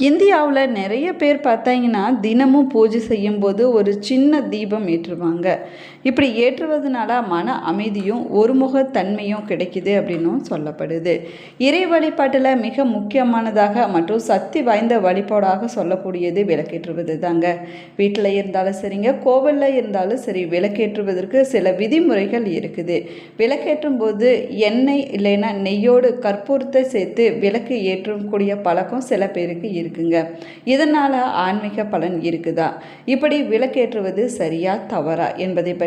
இந்தியாவில் நிறைய பேர் பார்த்தீங்கன்னா தினமும் பூஜை செய்யும்போது ஒரு சின்ன தீபம் ஏற்றுவாங்க. இப்படி ஏற்றுவதனால மன அமைதியும் ஒருமுகத்தன்மையும் கிடைக்குது அப்படின்னும் சொல்லப்படுது. இறை வழிபாட்டில் மிக முக்கியமானதாக மற்றும் சக்தி வாய்ந்த வழிபாடாக சொல்லக்கூடியது விளக்கேற்றுவது தாங்க வீட்டில் இருந்தாலும் சரிங்க கோவிலில் இருந்தாலும் சரி விளக்கேற்றுவதற்கு சில விதிமுறைகள் இருக்குது. விளக்கேற்றும் போது எண்ணெய் இல்லைன்னா நெய்யோடு கற்பூரத்தை சேர்த்து விளக்கு ஏற்றக்கூடிய பழக்கம் சில பேருக்கு இருக்குங்க. இதனால் ஆன்மீக பலன் இருக்குதா? இப்படி விளக்கேற்றுவது சரியா தவறா என்பதை பற்றி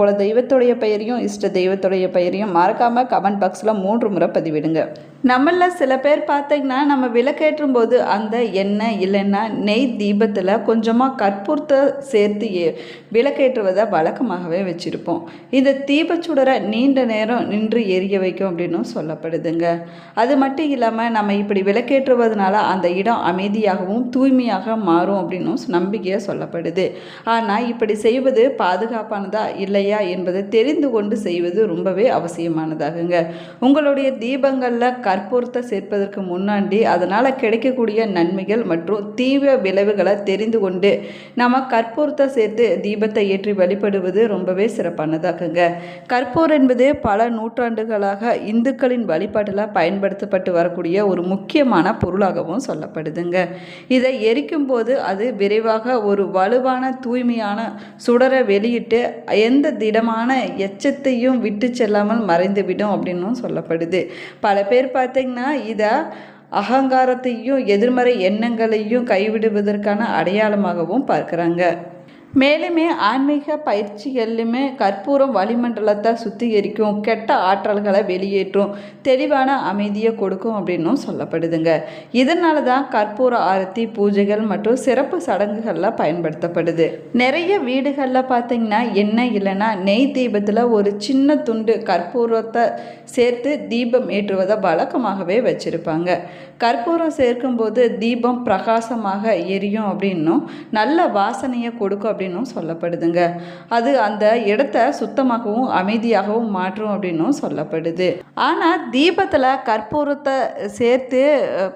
குல தெய்வத்துடைய பெயரையும் இஷ்ட தெய்வத்துடைய பெயரையும் மறக்காமல் கமெண்ட் பாக்ஸில் மூன்று முறை பதிவிடுங்க. நம்மள சில பேர் பார்த்தீங்கன்னா நம்ம விளக்கேற்றும் போது அந்த எண்ணெய் இல்லைன்னா நெய் தீபத்தில் கொஞ்சமாக கற்பூரத்தை சேர்த்து விளக்கேற்றுவதை வழக்கமாகவே வச்சுருப்போம். இந்த தீபச்சுடரை நீண்ட நேரம் நின்று எரிய வைக்கும் அப்படின்னும் சொல்லப்படுதுங்க. அது மட்டும் இல்லாமல் நம்ம இப்படி விளக்கேற்றுவதனால அந்த இடம் அமைதியாகவும் தூய்மையாக மாறும் அப்படின்னும் நம்பிக்கையாக சொல்லப்படுது. ஆனால் இப்படி செய்வது பாதுகாப்பானதா இல்லையா என்பதை தெரிந்து கொண்டு செய்வது ரொம்பவே அவசியமானதாகுங்க. உங்களுடைய தீபங்களில் கற்பூரத்தை சேர்ப்பதற்கு முன்னாடி அதனால் கிடைக்கக்கூடிய நன்மைகள் மற்றும் தீவிர விளைவுகளை தெரிந்து கொண்டு நம்ம கற்பூரத்தை சேர்த்து தீபத்தை ஏற்றி வழிபடுவது ரொம்பவே சிறப்பானதாகுங்க கற்பூர் என்பது பல நூற்றாண்டுகளாக இந்துக்களின் வழிபாட்டில் பயன்படுத்தப்பட்டு வரக்கூடிய ஒரு முக்கியமான பொருளாகவும் சொல்லப்படுதுங்க. இதை எரிக்கும் போது அது விரைவாக ஒரு வலுவான தூய்மையான சுடரை வெளியிட்டு எந்த திடமான எச்சத்தையும் விட்டு செல்லாமல் மறைந்துவிடும் அப்படின்னும் சொல்லப்படுது. பல பேர் பார்த்தீங்கன்னா இதை அகங்காரத்தையும் எதிர்மறை எண்ணங்களையும் கைவிடுவதற்கான அடையாளமாகவும் பார்க்குறாங்க. மேலுமே ஆன்மீக பயிற்சிகள்லையுமே கற்பூரம் வளிமண்டலத்தை சுத்திகரிக்கும் கெட்ட ஆற்றல்களை வெளியேற்றும் தெளிவான அமைதியை கொடுக்கும் அப்படின்னும் சொல்லப்படுதுங்க. இதனால தான் கற்பூர ஆரத்தி பூஜைகள் மற்றும் சிறப்பு சடங்குகளில் பயன்படுத்தப்படுது. நிறைய வீடுகளில் பார்த்தீங்கன்னா என்ன இல்லைன்னா நெய் தீபத்தில் ஒரு சின்ன துண்டு கற்பூரத்தை சேர்த்து தீபம் ஏற்றுவதை வழக்கமாகவே வச்சுருப்பாங்க. கற்பூரம் சேர்க்கும்போது தீபம் பிரகாசமாக எரியும் அப்படின்னும் நல்ல வாசனையை கொடுக்கும் அப்படின்னும் சொல்லப்படுதுங்க. அது அந்த இடத்த சுத்தமாகவும் அமைதியாகவும் மாற்றும் அப்படின்னும் சொல்லப்படுது. ஆனால் தீபத்தில் கற்பூரத்தை சேர்த்து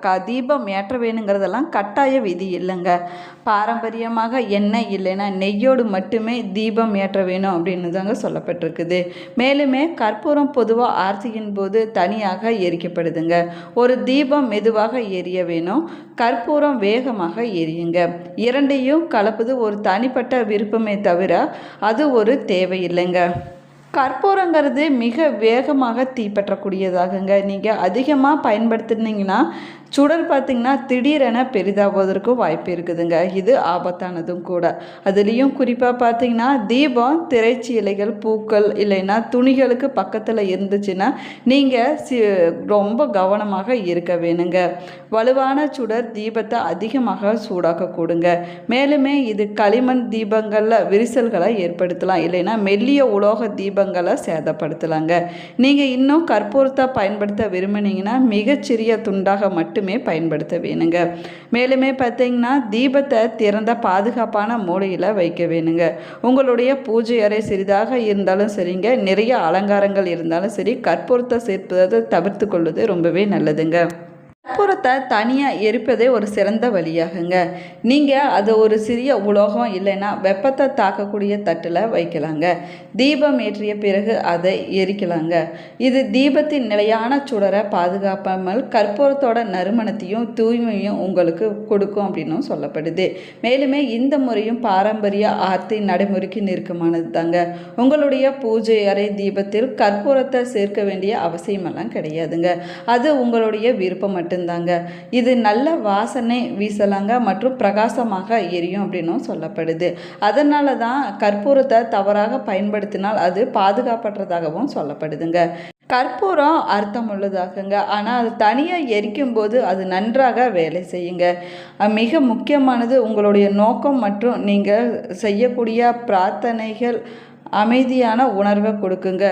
க தீபம் ஏற்ற வேணுங்கிறதெல்லாம் கட்டாய விதி இல்லைங்க. பாரம்பரியமாக எண்ணெய் இல்லைன்னா நெய்யோடு மட்டுமே தீபம் ஏற்ற வேணும் அப்படின்னு தாங்க சொல்லப்பட்டிருக்குது. மேலுமே கற்பூரம் பொதுவாக ஆர்த்தியின் போது தனியாக எரிக்கப்படுதுங்க. ஒரு தீபம் மெதுவாக எரிய வேணும். கற்பூரம் வேகமாக எரியுங்க. இரண்டையும் கலப்பது ஒரு தனிப்பட்ட விருப்பமே தவிர அது ஒரு தேவையில்லைங்க. கற்பூரங்கிறது மிக வேகமாக தீப்பற்றக்கூடியதாகுங்க நீங்கள் அதிகமாக பயன்படுத்தினீங்கன்னா சுடர் பார்த்திங்கன்னா திடீரென பெரிதாகுவதற்கும் வாய்ப்பு இருக்குதுங்க. இது ஆபத்தானதும் கூட. அதுலேயும் குறிப்பாக பார்த்தீங்கன்னா தீபம் திரைச்சி இலைகள் பூக்கள் இல்லைன்னா துணிகளுக்கு பக்கத்தில் இருந்துச்சுன்னா நீங்கள் சி ரொம்ப கவனமாக இருக்க வேணுங்க. வலுவான சுடர் தீபத்தை அதிகமாக சூடாக்க கூடுங்க. மேலுமே இது களிமண் தீபங்களில் விரிசல்களை ஏற்படுத்தலாம். இல்லைன்னா மெல்லிய உலோக தீபங்களை சேதப்படுத்தலாங்க. நீங்கள் இன்னும் கற்பூரத்தை பயன்படுத்த விரும்பினீங்கன்னா மிகச்சிறிய துண்டாக மட்டும் மட்டுமே பயன்படுத்த வேணுங்க. மேலுமே பார்த்தீங்கன்னா தீபத்தை திறந்த பாதுகாப்பான மூலையில் வைக்க வேணுங்க. உங்களுடைய பூஜை அறை சிறிதாக இருந்தாலும் சரிங்க. நிறைய அலங்காரங்கள் இருந்தாலும் சரி கற்பூரத்தை சேர்ப்பதை தவிர்த்து கொள்வது ரொம்பவே நல்லதுங்க. கற்பூரத்தை தனியாக எரிப்பதே ஒரு சிறந்த வழியாகுங்க. நீங்கள் அது ஒரு சிறிய உலோகம் இல்லைன்னா வெப்பத்தை தாக்கக்கூடிய தட்டில் வைக்கலாங்க. தீபம் ஏற்றிய பிறகு அதை எரிக்கலாங்க. இது தீபத்தின் நிலையான சுடரை பாதுகாப்பாமல் கற்பூரத்தோட நறுமணத்தையும் தூய்மையும் உங்களுக்கு கொடுக்கும் அப்படின்னும் சொல்லப்படுது. மேலுமே இந்த முறையும் பாரம்பரிய ஆர்த்தி நடைமுறைக்கு நெருக்கமானது தாங்க உங்களுடைய பூஜை அறை தீபத்தில் கற்பூரத்தை சேர்க்க வேண்டிய அவசியமெல்லாம் கிடையாதுங்க. அது உங்களுடைய விருப்பம் மட்டும்தாங்க இது நல்ல வாசனை வீசலாங்க மற்றும் பிரகாசமாக எரியும் அப்படின்னும் சொல்லப்படுது. அதனால தான் கற்பூரத்தை தவறாக பயன்படுத்தினால் அது பாதுகாப்பற்றதாகவும் சொல்லப்படுதுங்க. கற்பூரம் அர்த்தம் உள்ளதாகுங்க. ஆனால் அது தனியாக எரிக்கும்போது அது நன்றாக வேலை செய்யுங்க. மிக முக்கியமானது உங்களுடைய நோக்கம் மற்றும் நீங்கள் செய்யக்கூடிய பிரார்த்தனைகள் அமைதியான உணர்வை கொடுக்குங்க.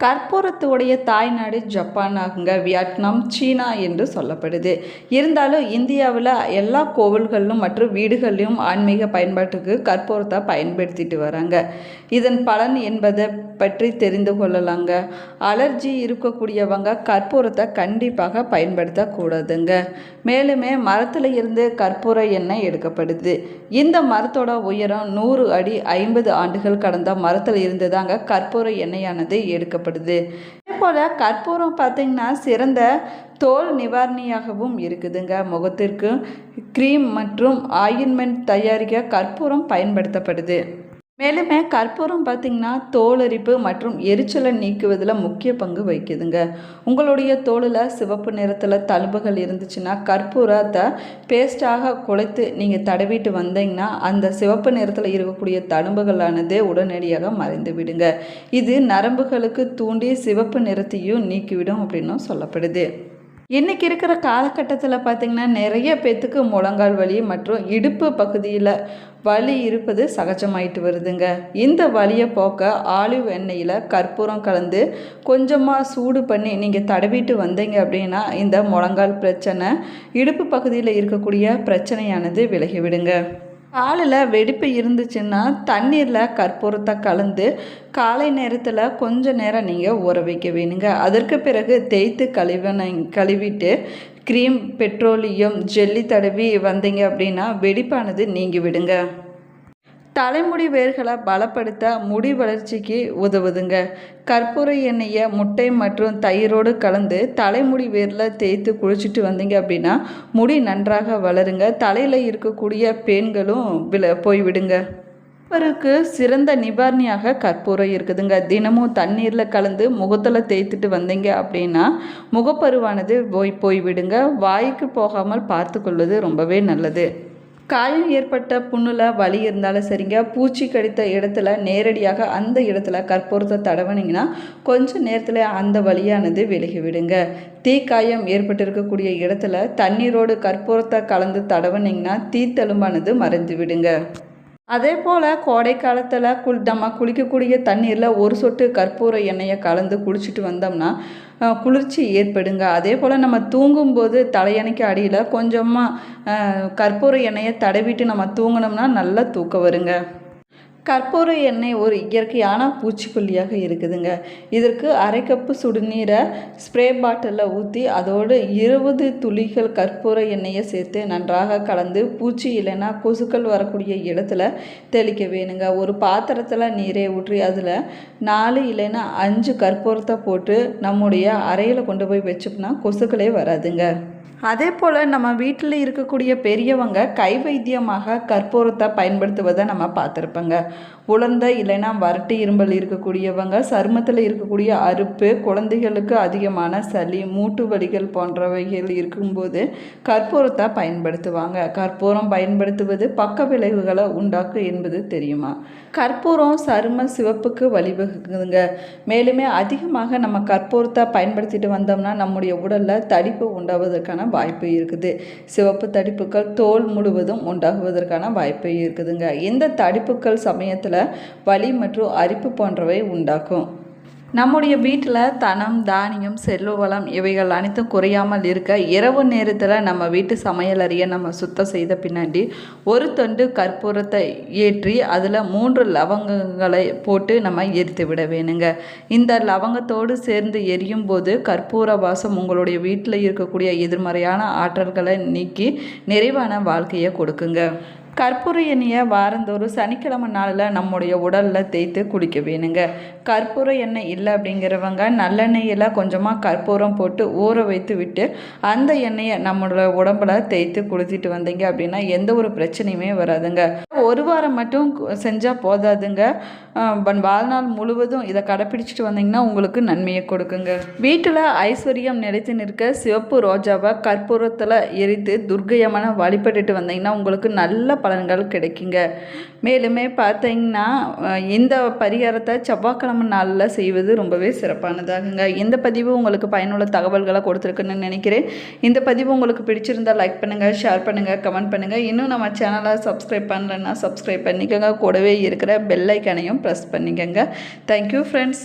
கற்பூரத்துடைய தாய்நாடு ஜப்பான் ஆகுங்க. வியட்நாம் சீனா என்று சொல்லப்படுது. இருந்தாலும் இந்தியாவில் எல்லா கோவில்களிலும் மற்றும் வீடுகளிலும் ஆன்மீக பயன்பாட்டுக்கு கற்பூரத்தை பயன்படுத்திட்டு வராங்க. இதன் பலன் என்பதை பற்றி தெரிந்து கொள்ளலாங்க. அலர்ஜி இருக்கக்கூடியவங்க கற்பூரத்தை கண்டிப்பாக பயன்படுத்தக்கூடாதுங்க. மேலுமே மரத்தில் இருந்து கற்பூர எண்ணெய் எடுக்கப்படுது. இந்த மரத்தோட உயரம் நூறு அடி ஐம்பது ஆண்டுகள் கடந்த மரத்தில் இருந்து தாங்க கற்பூர எண்ணெயானது எடுக்கப்படுது. அதே போல் கற்பூரம் பார்த்திங்கன்னா சிறந்த தோல் நிவாரணியாகவும் இருக்குதுங்க. முகத்திற்கு க்ரீம் மற்றும் ஆயின்மெண்ட் தயாரிக்க கற்பூரம் பயன்படுத்தப்படுது. மேலுமே கற்பூரம் பார்த்திங்கன்னா தோலரிப்பு மற்றும் எரிச்சலை நீக்குவதில் முக்கிய பங்கு வகிக்குதுங்க. உங்களுடைய தோலில் சிவப்பு நிறத்தில் தழும்புகள் இருந்துச்சுன்னா கற்பூரத்தை பேஸ்ட்டாக குலைத்து நீங்கள் தடவிட்டு வந்தீங்கன்னா அந்த சிவப்பு நிறத்தில் இருக்கக்கூடிய தழும்புகளானது உடனடியாக மறைந்து விடுங்க. இது நரம்புகளுக்கு தூண்டி சிவப்பு நிறத்தையும் நீக்கிவிடும் அப்படின்னும் சொல்லப்படுது. இன்றைக்கி இருக்கிற காலகட்டத்தில் பார்த்திங்கன்னா நிறைய பேத்துக்கு முழங்கால் வலி மற்றும் இடுப்பு பகுதியில் வலி இருப்பது சகஜமாயிட்டு வருதுங்க. இந்த வலியை போக்க ஆலிவ் எண்ணெயில் கற்பூரம் கலந்து கொஞ்சமாக சூடு பண்ணி நீங்கள் தடவிட்டு வந்தீங்க அப்படின்னா இந்த முழங்கால் பிரச்சனை இடுப்பு பகுதியில் இருக்கக்கூடிய பிரச்சனையானது விலகிவிடுங்க. காலில் வெடிப்பு இருந்துச்சுன்னா தண்ணீரில் கற்பூரத்தை கலந்து காலை நேரத்தில் கொஞ்ச நேரம் நீங்கள் ஊற வைக்க வேணுங்க. அதற்கு பிறகு தேய்த்து கழுவின கழுவிட்டு க்ரீம் பெட்ரோலியம் ஜெல்லி தடவி வந்தீங்க அப்படின்னா வெடிப்பானது நீங்கி விடுங்க. தலைமுடி வேர்களை பலப்படுத்த முடி வளர்ச்சிக்கு உதவுதுங்க. கற்பூர எண்ணெயை முட்டை மற்றும் தயிரோடு கலந்து தலைமுடி வேரில் தேய்த்து குளிச்சுட்டு வந்தீங்க அப்படின்னா முடி நன்றாக வளருங்க. தலையில் இருக்கக்கூடிய பேன்களும் வில போய்விடுங்க. அவருக்கு சிறந்த நிவாரணியாக கற்பூரம் இருக்குதுங்க. தினமும் தண்ணீரில் கலந்து முகத்தில் தேய்த்துட்டு வந்தீங்க அப்படின்னா முகப்பருவானது போய் போய்விடுங்க. வாய்க்கு போகாமல் பார்த்து கொள்வது ரொம்பவே நல்லது. காயம் ஏற்பட்ட புண்ணில் வலி இருந்தாலும் சரிங்க. பூச்சி கடித்த இடத்துல நேரடியாக அந்த இடத்துல கற்பூரத்தை தடவுனீங்கன்னா கொஞ்சம் நேரத்தில் அந்த வலியானது விலகி விடுங்க. தீக்காயம் ஏற்பட்டிருக்கக்கூடிய இடத்துல தண்ணீரோடு கற்பூரத்தை கலந்து தடவுனீங்கன்னா தீத்தெலும்பானது மறைந்து விடுங்க. அதே போல் கோடை காலத்தில் குள் நம்ம குளிக்கக்கூடிய தண்ணீரில் ஒரு சொட்டு கற்பூர எண்ணெயை கலந்து குளிச்சுட்டு வந்தோம்னா குளிர்ச்சி ஏற்படுங்க. அதே போல் நம்ம தூங்கும்போது தலையணைக்கு அடியில் கொஞ்சமாக கற்பூர எண்ணெயை தடவிட்டு நம்ம தூங்கினோம்னா நல்லா தூக்கம் வருங்க. கற்பூர எண்ணெய் ஒரு இயற்கையான பூச்சிக்கொல்லியாக இருக்குதுங்க. இதற்கு அரை கப்பு சுடுநீரை ஸ்ப்ரே பாட்டிலில் ஊற்றி அதோடு இருபது துளிகள் கற்பூர எண்ணெயை சேர்த்து நன்றாக கலந்து பூச்சி இல்லைன்னா கொசுக்கள் வரக்கூடிய இடத்துல தெளிக்க வேணுங்க. ஒரு பாத்திரத்தில் நீரை ஊற்றி அதில் நாலு இல்லைன்னா அஞ்சு கற்பூரத்தை போட்டு நம்முடைய அறையில் கொண்டு போய் வச்சோம்னா கொசுக்களே வராதுங்க. அதே போல் நம்ம வீட்டில் இருக்கக்கூடிய பெரியவங்க கை வைத்தியமாக கற்பூரத்தை பயன்படுத்துவதை நம்ம பார்த்துருப்போங்க. உலர்ந்த இல்லைன்னா வறட்டு இரும்பல் இருக்கக்கூடியவங்க சருமத்தில் இருக்கக்கூடிய அறுப்பு குழந்தைகளுக்கு அதிகமான சளி மூட்டு வலிகள் போன்றவைகள் இருக்கும்போது கற்பூரத்தை பயன்படுத்துவாங்க. கற்பூரம் பயன்படுத்துவது பக்க விளைவுகளை உண்டாக்கும் என்பது தெரியுமா? கற்பூரம் சரும சிவப்புக்கு வழிவகுக்குதுங்க. மேலுமே அதிகமாக நம்ம கற்பூரத்தை பயன்படுத்திட்டு வந்தோம்னா நம்முடைய உடலில் தடிப்பு உண்டாவதற்கான வாய்ப்பு இருக்குது. சிவப்பு தடிப்புகள் தோல் முழுவதும் உண்டாகுவதற்கான வாய்ப்பு இருக்குதுங்க. இந்த தடிப்புகள் சமயத்தில் வலி மற்றும் அரிப்பு போன்றவை உண்டாக்கும் நம்முடைய வீட்டில் தனம் தானியம் செல்வ வளம் இவைகள் அனைத்தும் குறையாமல் இருக்க இரவு நேரத்தில் நம்ம வீட்டு சமையலறையை நம்ம சுத்தம் செய்த பின்னாடி ஒரு தொண்டு கற்பூரத்தை ஏற்றி அதில் மூன்று லவங்கங்களை போட்டு நம்ம எரித்து விட வேணுங்க. இந்த லவங்கத்தோடு சேர்ந்து எரியும் போது கற்பூர வாசம் உங்களுடைய வீட்டில் இருக்கக்கூடிய எதிர்மறையான ஆற்றல்களை நீக்கி நிறைவான வாழ்க்கையை கொடுக்குங்க. கற்பூர எண்ணெயை வாரந்தோறும் சனிக்கிழமை நாளில் நம்முடைய உடலில் தேய்த்து குளிக்க வேணுங்க. கற்பூர எண்ணெய் இல்லை அப்படிங்கிறவங்க நல்லெண்ணெயில் கொஞ்சமாக கற்பூரம் போட்டு ஊற வைத்து விட்டு அந்த எண்ணெயை நம்மளோட உடம்புல தேய்த்து குளித்துட்டு வந்தீங்க அப்படின்னா எந்த ஒரு பிரச்சனையுமே வராதுங்க. ஒரு வாரம் மட்டும் செஞ்சால் போதாதுங்க. பன் வாழ்நாள் முழுவதும் இதை கடைப்பிடிச்சிட்டு வந்தீங்கன்னா உங்களுக்கு நன்மையை கொடுக்குங்க. வீட்டில் ஐஸ்வர்யம் நிலைத்து நிற்க சிவப்பு ரோஜாவை கற்பூரத்தில் எரித்து துர்க்கையம்மனை வழிபட்டுட்டு வந்தீங்கன்னா உங்களுக்கு நல்ல பலன்கள் கிடைக்குங்க. மேலுமே பார்த்தீங்கன்னா இந்த பரிகாரத்தை செவ்வாய்க்கிழமை நாளில் செய்வது ரொம்பவே சிறப்பானதாகுங்க. இந்த பதிவு உங்களுக்கு பயனுள்ள தகவல்களை கொடுத்துருக்குன்னு நினைக்கிறேன். இந்த பதிவு உங்களுக்கு பிடிச்சிருந்தா லைக் பண்ணுங்கள் ஷேர் பண்ணுங்கள் கமெண்ட் பண்ணுங்கள் இன்னும் நம்ம சேனலை சப்ஸ்கிரைப் பண்ணலன்னா சப்ஸ்கிரைப் பண்ணிக்கோங்க. கூடவே இருக்கிற பெல்லைக்கனையும் ப்ரெஸ் பண்ணிக்கோங்க. Thank you friends